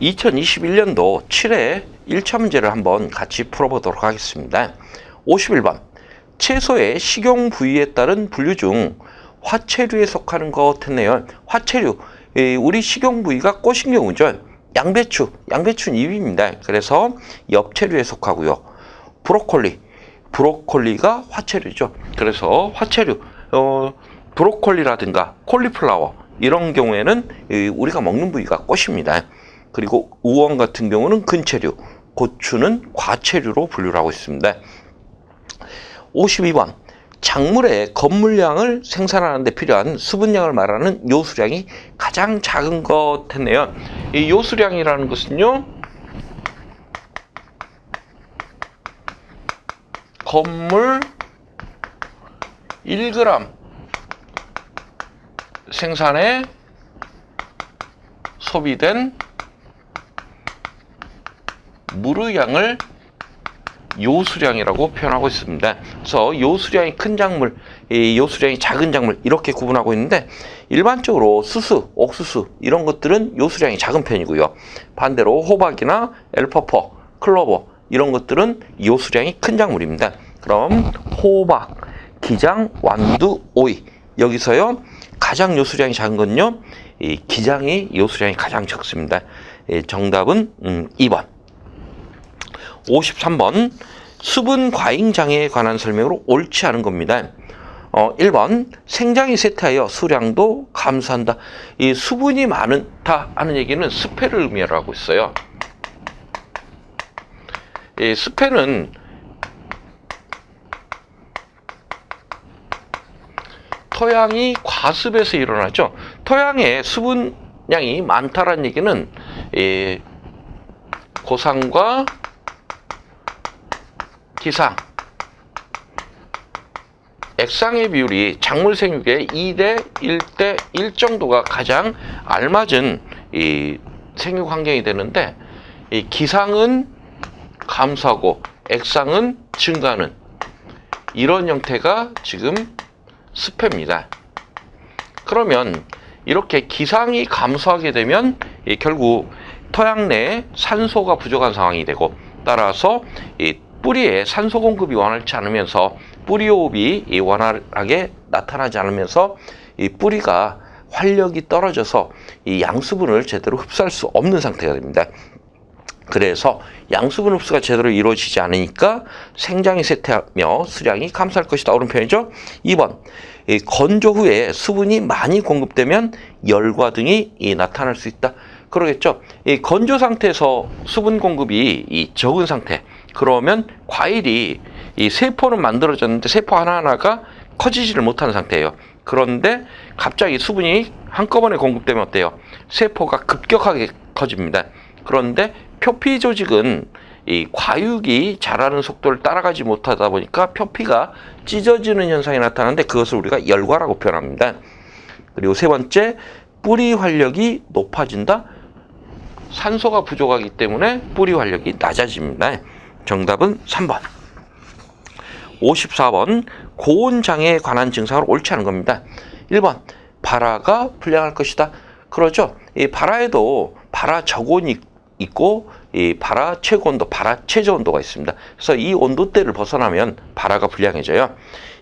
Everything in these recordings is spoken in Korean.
2021년도 7회 1차 문제를 한번 같이 풀어보도록 하겠습니다. 51번. 채소의 식용 부위에 따른 분류 중 화채류에 속하는 것 했네요. 화채류. 예, 우리 식용 부위가 꽃인 경우죠. 양배추. 양배추는 2위입니다. 그래서 엽채류에 속하고요. 브로콜리. 브로콜리가 화채류죠. 그래서 화채류. 어, 브로콜리라든가 콜리플라워 이런 경우에는 이 우리가 먹는 부위가 꽃입니다. 그리고 우엉 같은 경우는 근체류, 고추는 과체류로 분류를 하고 있습니다. 52번. 작물의 건물량을 생산하는 데 필요한 수분량을 말하는 요수량이 가장 작은 것 했네요. 이 요수량이라는 것은요. 건물 1g 생산에 소비된 물의 양을 요수량이라고 표현하고 있습니다. 그래서 요수량이 큰 작물, 이 요수량이 작은 작물 이렇게 구분하고 있는데 일반적으로 수수, 옥수수 이런 것들은 요수량이 작은 편이고요. 반대로 호박이나 엘퍼퍼, 클로버 이런 것들은 요수량이 큰 작물입니다. 그럼 호박, 기장, 완두, 오이 여기서요 가장 요수량이 작은 건요 이 기장이 요수량이 가장 적습니다. 예, 정답은 음, 2번. 53번 수분 과잉 장애에 관한 설명으로 옳지 않은 겁니다. 어, 1번 생장이 쇠퇴하여 수량도 감소한다. 이 수분이 많다 하는 얘기는 스페를 의미하고 있어요. 이 스페는 토양이 과습에서 일어나죠. 토양에 수분량이 많다라는 얘기는 이 고산과 기상, 액상의 비율이 작물 생육의 2대 1대 1 정도가 가장 알맞은 이 생육 환경이 되는데 이 기상은 감소하고 액상은 증가하는 이런 형태가 지금 습해입니다. 그러면 이렇게 기상이 감소하게 되면 이 결국 토양 내에 산소가 부족한 상황이 되고 따라서 이 뿌리에 산소 공급이 원활치 않으면서 뿌리 호흡이 이 원활하게 나타나지 않으면서 이 뿌리가 활력이 떨어져서 이 양수분을 제대로 흡수할 수 없는 상태가 됩니다. 그래서 양수분 흡수가 제대로 이루어지지 않으니까 생장이 쇠퇴하며 수량이 감소할 것이다. 옳은 표현이죠. 2번. 이 건조 후에 수분이 많이 공급되면 열과 등이 이 나타날 수 있다. 그러겠죠. 이 건조 상태에서 수분 공급이 이 적은 상태. 그러면 과일이 이 세포는 만들어졌는데 세포 하나하나가 커지지를 못하는 상태예요. 그런데 갑자기 수분이 한꺼번에 공급되면 어때요? 세포가 급격하게 커집니다. 그런데 표피 조직은 이 과육이 자라는 속도를 따라가지 못하다 보니까 표피가 찢어지는 현상이 나타나는데 그것을 우리가 열과라고 표현합니다. 그리고 세 번째, 뿌리 활력이 높아진다. 산소가 부족하기 때문에 뿌리 활력이 낮아집니다. 정답은 3번. 54번 고온 장애에 관한 증상을 옳지 않은 겁니다. 1번 발화가 불량할 것이다. 그러죠. 이 발화에도 발화 저온이 있고 이 발화 최고 온도, 발화 최저 온도가 있습니다. 그래서 이 온도대를 벗어나면 발화가 불량해져요.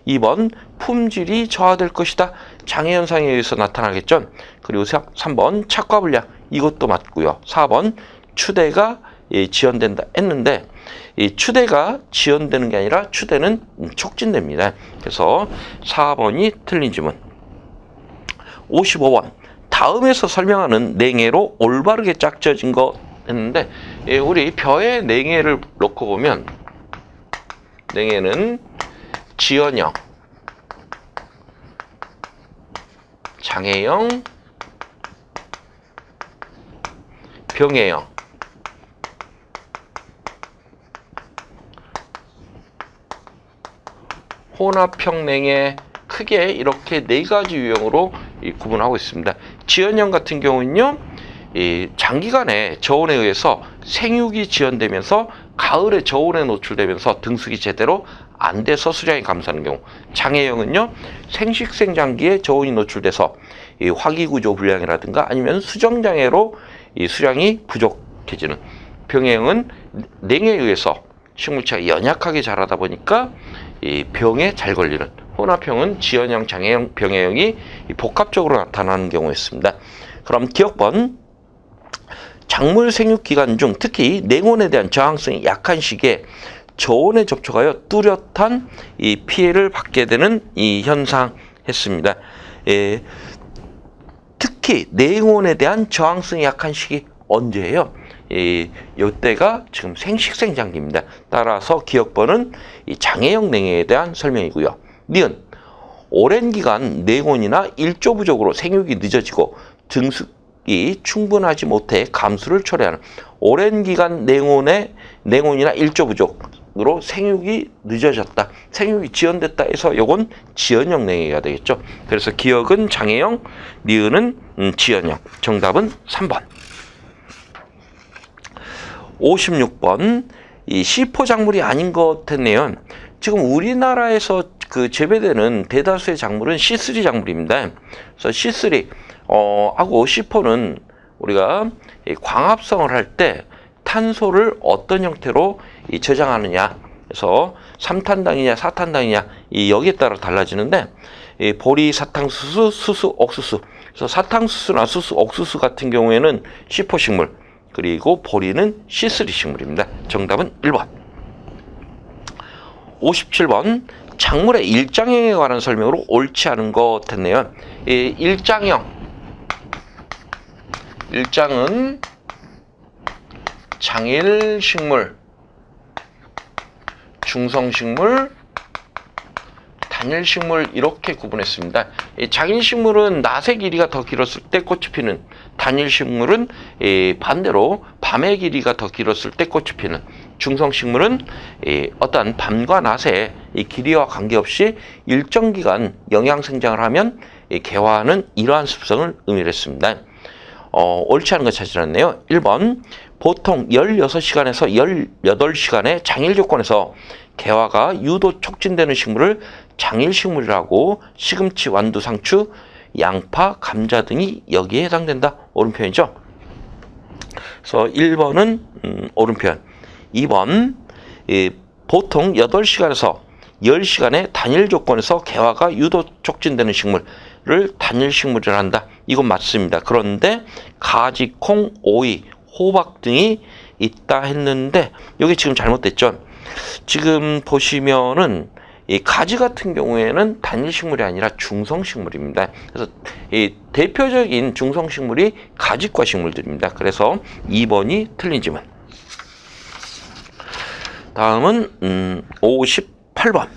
2번 품질이 저하될 것이다. 장애 현상에 의해서 나타나겠죠. 그리고 3번 착과 불량 이것도 맞고요. 4번 추대가 예, 지연된다 했는데 이 추대가 지연되는 게 아니라 추대는 촉진됩니다. 그래서 4번이 틀린 지문. 55번. 다음에서 설명하는 냉해로 올바르게 짝져진 거 했는데 예, 우리 벼의 냉해를 놓고 보면 냉해는 지연형, 장애형, 병해형 혼합형냉에 크게 이렇게 네 가지 유형으로 이 구분하고 있습니다. 지연형 같은 경우는요, 이 장기간의 저온에 의해서 생육이 지연되면서 가을에 저온에 노출되면서 등숙이 제대로 안 돼서 수량이 감소하는 경우. 장애형은요, 생식생장기에 저온이 노출돼서 이 화기구조 불량이라든가 아니면 수정장애로 이 수량이 부족 약해지는 병해형은 냉에 의해서 식물체가 연약하게 자라다 보니까 이 병에 잘 걸리는 혼합형은 지연형, 장애형, 병해형이 이 복합적으로 나타나는 경우였습니다. 그럼 기억번 작물 생육 기간 중 특히 냉온에 대한 저항성이 약한 시기에 저온에 접촉하여 뚜렷한 이 피해를 받게 되는 이 현상 했습니다. 예, 특히 냉온에 대한 저항성이 약한 시기 언제예요? 이 요때가 지금 생식생장기입니다. 따라서 기억번은 이 장애형 냉해에 대한 설명이고요. 니은 오랜 기간 냉온이나 일조 부족으로 생육이 늦어지고 등숙이 충분하지 못해 감수를 초래하는 오랜 기간 냉온에 냉온이나 일조 부족으로 생육이 늦어졌다. 생육이 지연됐다 해서 요건 지연형 냉해가 되겠죠. 그래서 기억은 장애형, 니은은 음, 지연형. 정답은 3번. 56번 이 C4 작물이 아닌 것 같네요. 지금 우리나라에서 그 재배되는 대다수의 작물은 C3 작물입니다. 그래서 C3 어 하고 C4는 우리가 이 광합성을 할 때 탄소를 어떤 형태로 이 저장하느냐. 그래서 3탄당이냐 4탄당이냐 이 여기에 따라 달라지는데 이 보리, 사탕수수, 수수, 옥수수. 그래서 사탕수수나 수수, 옥수수 같은 경우에는 C4 식물 그리고 보리는 C3 식물입니다. 정답은 1번. 57번 작물의 일장형에 관한 설명으로 옳지 않은 것 같네요. 이 일장형 일장은 장일 식물, 중성 식물, 단일 식물 이렇게 구분했습니다. 이 장일 식물은 낮의 길이가 더 길었을 때 꽃이 피는 단일 식물은 이 반대로 밤의 길이가 더 길었을 때 꽃이 피는 중성 식물은 이 어떤 밤과 낮의 이 길이와 관계없이 일정 기간 영양 생장을 하면 이 개화하는 이러한 습성을 의미했습니다. 어, 옳지 않은 거 찾으셨네요. 1번 보통 16시간에서 18시간의 장일 조건에서 개화가 유도 촉진되는 식물을 장일식물이라고 시금치, 완두, 상추, 양파, 감자 등이 여기에 해당된다. 표현이죠. 그래서 1번은 음, 표현. 2번 이, 보통 8시간에서 10시간의 단일 조건에서 개화가 유도 촉진되는 식물을 단일 식물이라 한다. 이건 맞습니다. 그런데 가지, 콩, 오이, 호박 등이 있다 했는데 여기 지금 잘못됐죠. 지금 보시면은 이 가지 같은 경우에는 단일 식물이 아니라 중성 식물입니다. 그래서 이 대표적인 중성 식물이 가지과 식물들입니다. 그래서 2번이 틀린 질문. 다음은 음, 58번.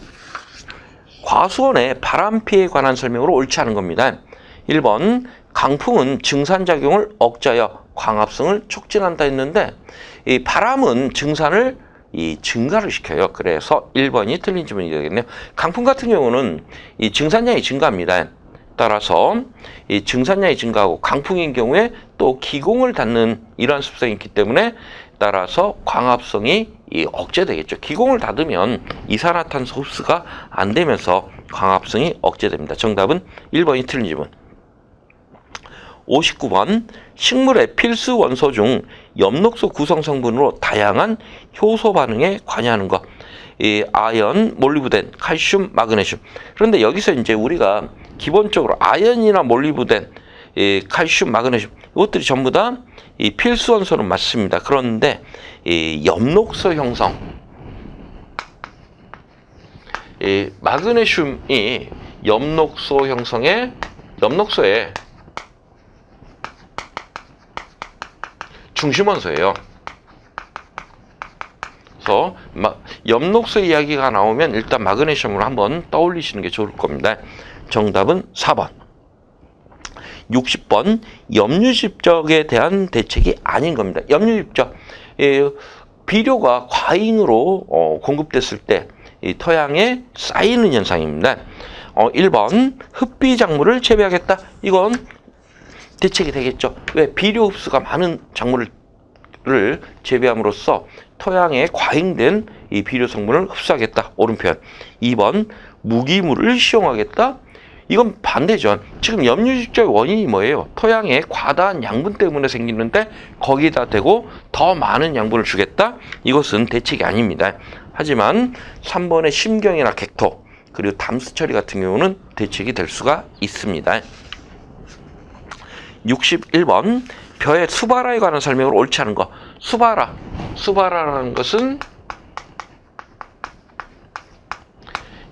과수원의 바람 피해에 관한 설명으로 옳지 않은 겁니다. 1번 강풍은 증산작용을 억제하여 광합성을 촉진한다 했는데 이 바람은 증산을 이 증가를 시켜요. 그래서 1번이 틀린 질문이 되겠네요. 강풍 같은 경우는 이 증산량이 증가합니다. 따라서 이 증산량이 증가하고 강풍인 경우에 또 기공을 닫는 이러한 습성이 있기 때문에 따라서 광합성이 이 억제되겠죠. 기공을 닫으면 이산화탄소 흡수가 안 되면서 광합성이 억제됩니다. 정답은 1번이 틀린 질문. 59번 식물의 필수 원소 중 엽록소 구성 성분으로 다양한 효소 반응에 관여하는 것. 이 아연, 몰리브덴, 칼슘, 마그네슘. 그런데 여기서 이제 우리가 기본적으로 아연이나 몰리브덴, 이 칼슘, 마그네슘 이것들이 전부 다 이 필수 원소는 맞습니다. 그런데 이 엽록소 형성, 이 마그네슘이 엽록소 형성에 엽록소에 중심원소예요. 그래서 엽록소 이야기가 나오면 일단 마그네슘으로 한번 떠올리시는 게 좋을 겁니다. 정답은 4번. 60번 염류집적에 대한 대책이 아닌 겁니다. 염류집적 예, 비료가 과잉으로 어, 공급됐을 때 이 토양에 쌓이는 현상입니다. 어, 1번 흡비 작물을 재배하겠다. 이건 대책이 되겠죠. 왜 비료 흡수가 많은 작물을 재배함으로써 토양에 과잉된 이 비료 성분을 흡수하겠다. 표현. 2번 무기물을 시용하겠다. 이건 반대죠. 지금 염류질조의 원인이 뭐예요? 토양의 과다한 양분 때문에 생기는데 거기다 대고 더 많은 양분을 주겠다? 이것은 대책이 아닙니다. 하지만 3번의 심경이나 객토 그리고 담수 처리 같은 경우는 대책이 될 수가 있습니다. 61번 벼의 수바라에 관한 설명을 옳지 않은 거. 수바라. 수바라라는 것은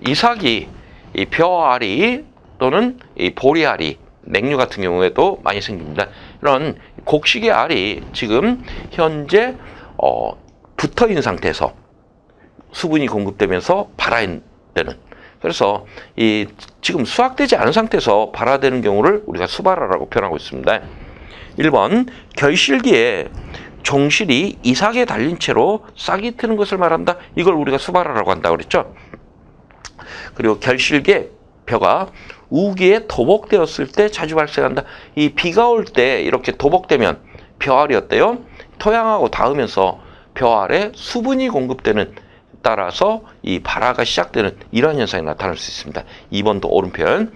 이삭이 이 벼알이 또는 이 보리알이 냉류 같은 경우에도 많이 생깁니다. 이런 곡식의 알이 지금 현재 어, 붙어 있는 상태에서 수분이 공급되면서 발화되는 그래서 이 지금 수확되지 않은 상태에서 발화되는 경우를 우리가 수발화라고 표현하고 있습니다. 1번 결실기에 종실이 이삭에 달린 채로 싹이 트는 것을 말한다. 이걸 우리가 수발화라고 한다 그랬죠. 그리고 결실기에 벼가 우기에 도복되었을 때 자주 발생한다. 이 비가 올 때 이렇게 도복되면 벼알이 어때요? 토양하고 닿으면서 벼알에 수분이 공급되는 따라서 이 발화가 시작되는 이러한 현상이 나타날 수 있습니다. 2번도 옳은 표현.